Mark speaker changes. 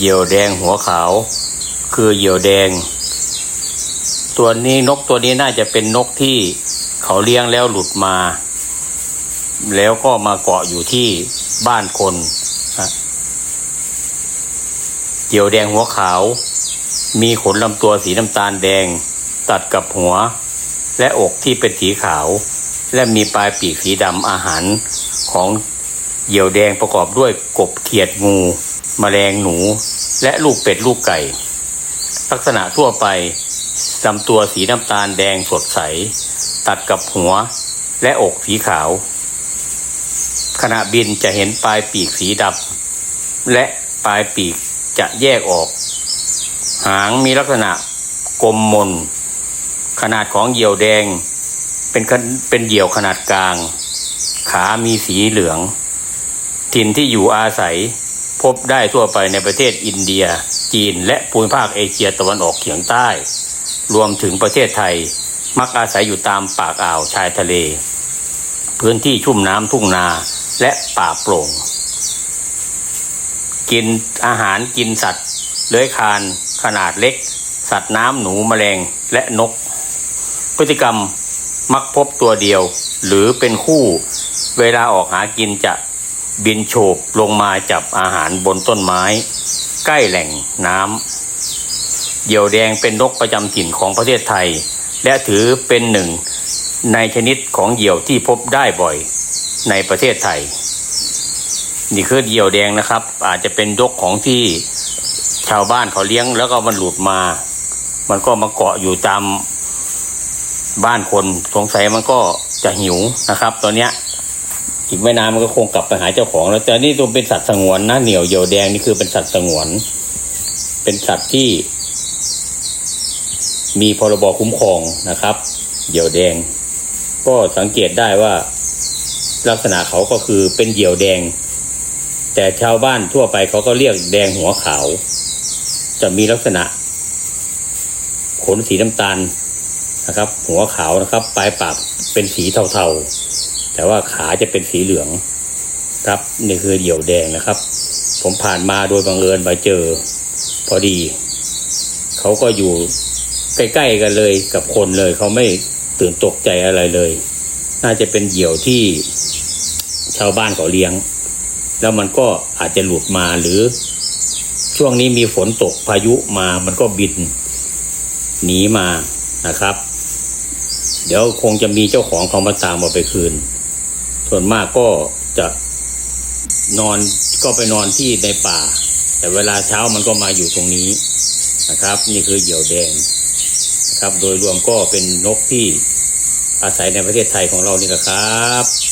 Speaker 1: เหยี่ยวแดงหัวขาว คือเหยี่ยวแดง ตัวนี้นกตัวนี้น่าจะเป็นนกที่เขาเลี้ยงแล้วหลุดมา แล้วก็มาเกาะอยู่ที่บ้านคนเหยี่ยวแดงหัวขาว มีขนลำตัวสีน้ำตาลแดง ตัดกับหัว และอกที่เป็นสีขาว และมีปลายปีกสีดำอาหารของเหยี่ยวแดงประกอบด้วยกบเขียดงู แมลงหนู และลูกเป็ดลูกไก่ ลักษณะทั่วไปลำตัวสีน้ำตาลแดงสดใส ตัดกับหัวและอกสีขาว ขณะบินจะเห็นปลายปีกสีดำและปลายปีกจะแยกออก หางมีลักษณะกลมมน ขนาดของเหยี่ยวแดง เป็นขนเป็นเหยี่ยวขนาดกลาง ขามีสีเหลือง ถิ่นที่อยู่อาศัย พบได้ทั่วไปในประเทศอินเดีย จีน และภูมิภาคเอเชียตะวันออกเฉียงใต้ รวมถึงประเทศไทย มักอาศัยอยู่ตามปากอ่าวชายทะเล พื้นที่ชุ่มน้ำทุ่งนาและป่าโปร่ง กินอาหารกินสัตว์ เลื้อยคลานขนาดเล็ก สัตว์น้ำหนูแมลงและนก พฤติกรรมมักพบตัวเดียวหรือเป็นคู่ เวลาออกหากินจะ บินโฉบลงมาจับอาหารบนต้นไม้ ใกล้แหล่งน้ำเหยี่ยวแดงเป็นนกประจำถิ่นของประเทศไทย และถือเป็นหนึ่งในชนิดของเหยี่ยวที่พบได้บ่อยในประเทศไทย นี่คือเหยี่ยวแดงนะครับ อาจจะเป็นนกของที่ชาวบ้านเขาเลี้ยงแล้วก็มันหลุดมา มันก็มาเกาะอยู่ตามบ้านคนสงสัยมันก็จะหิวนะครับ ตอนเนี้ย อีกไม่นานมันก็คงกลับไปหาเจ้าของ แล้วแต่นี่ตัวเป็นสัตว์สงวนนะเหนียวเหยี่ยวแดงนี่คือเป็นสัตว์สงวน เป็นสัตว์ที่ มีพรบคุ้มครองนะครับ เหยี่ยวแดง ก็สังเกตได้ว่า ลักษณะเขาก็คือเป็นเหยี่ยวแดง แต่ชาวบ้านทั่วไปเขาก็เรียกแดงหัวขาว จะมีลักษณะ ขนสีน้ำตาลนะครับ หัวขาวนะครับ ปลายปากเป็นสีเทาๆ แต่ว่าขาจะเป็นสีเหลืองครับนี่คือเหยี่ยวแดงนะครับ ผมผ่านมาโดยบังเอิญมาเจอ พอดี เขาก็อยู่ใกล้ๆกันเลยกับคนเลย เขาไม่ตื่นตกใจอะไรเลย น่าจะเป็นเหยี่ยวที่ชาวบ้านเขาเลี้ยง แล้วมันก็อาจจะหลุดมาหรือ ช่วงนี้มีฝนตกพายุมามันก็บินหนีมานะครับ เดี๋ยวคงจะมีเจ้าของเขามาตามเอาไปคืน ส่วนมากก็จะนอนก็ไปนอนที่ในป่า แต่เวลาเช้ามันก็มาอยู่ตรงนี้นะครับ นี่คือเหยี่ยวแดงนะครับ โดยรวมก็เป็นนกที่อาศัยในประเทศไทยของเรานี่แหละครับ